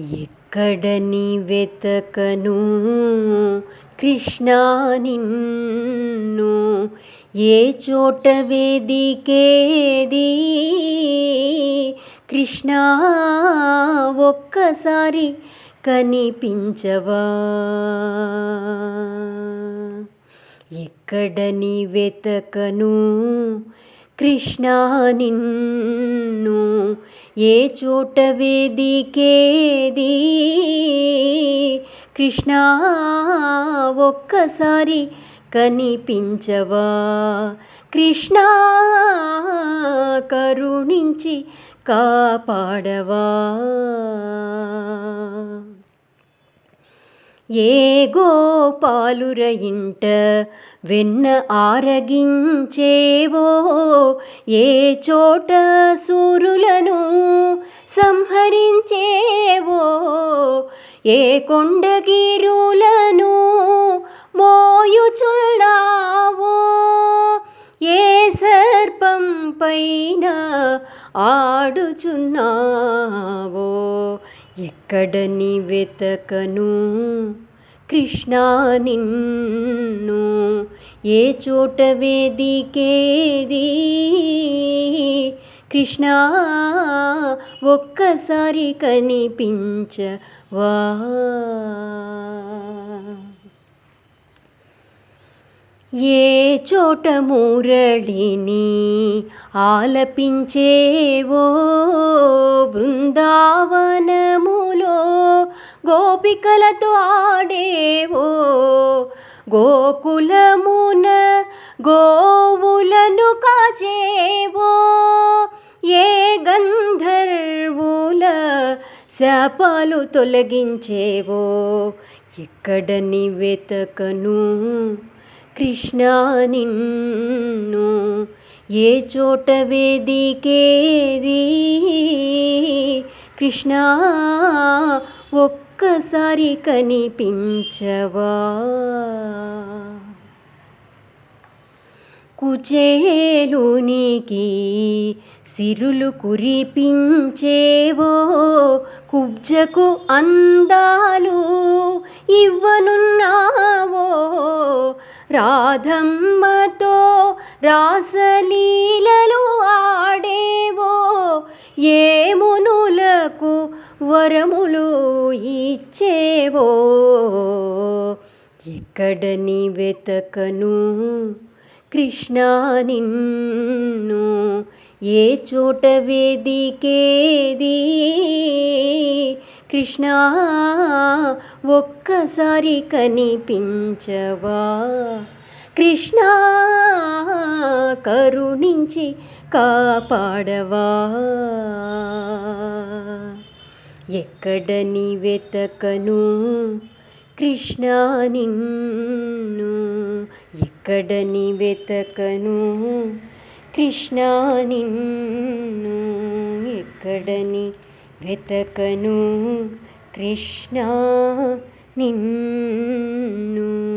ఎక్కడని వెతకను? కృష్ణా నిన్ను ఏ చోట వేదికేది? కృష్ణా ఒక్కసారి కనిపించవా? ఎక్కడని వెతకను. కృష్ణా నిన్ను ఏ చోట వేదికేది? కృష్ణ ఒక్కసారి కనిపించవా? కృష్ణ కరుణించి కాపాడవా? ఏ గోపాలుర ఇంట వెన్న ఆరగించేవో? ఏ చోట సూరులను సంహరించేవో? ఏ కొండగిరులను మోయుచున్నావో? ఏ సర్పం పైన ఆడుచున్నావో? ఎక్కడని వెతకను కృష్ణా నిన్ను ఏ చోట వేదికేది? కృష్ణా ఒక్కసారి కనిపించవా? ఏ చోట మురళిని ఆలపించేవో బృందావనములో గోపికలతో ఆడేవో గోకులమున గోవులను కాచేవో ఏ గంధర్వుల శాపాలు తొలగించేవో ఎక్కడని వెతకను కృష్ణా నిన్ను ఏ చోట వేదికేది కృష్ణా ఒక్కసారి కనిపించవా కుచేలునికి సిరులు కురిపించేవో కుబ్జకు అందాలు ఇవ్వనున్నావో రాధమ్మతో రాసలీలలు ఆడేవో ఏ మునులకు వరములు ఇచ్చేవో? ఎక్కడని వెతకను? కృష్ణ నిన్ను ఏ చోట వేదికేది? కృష్ణ ఒక్కసారి కనిపించవా? కృష్ణా కరుణించి కాపాడవా? ఎక్కడని వెతకను? కృష్ణ నిన్ను ఎక్కడని వెతకను. కృష్ణ నిన్ను ఎక్కడని వెతకను. కృష్ణ నిన్ను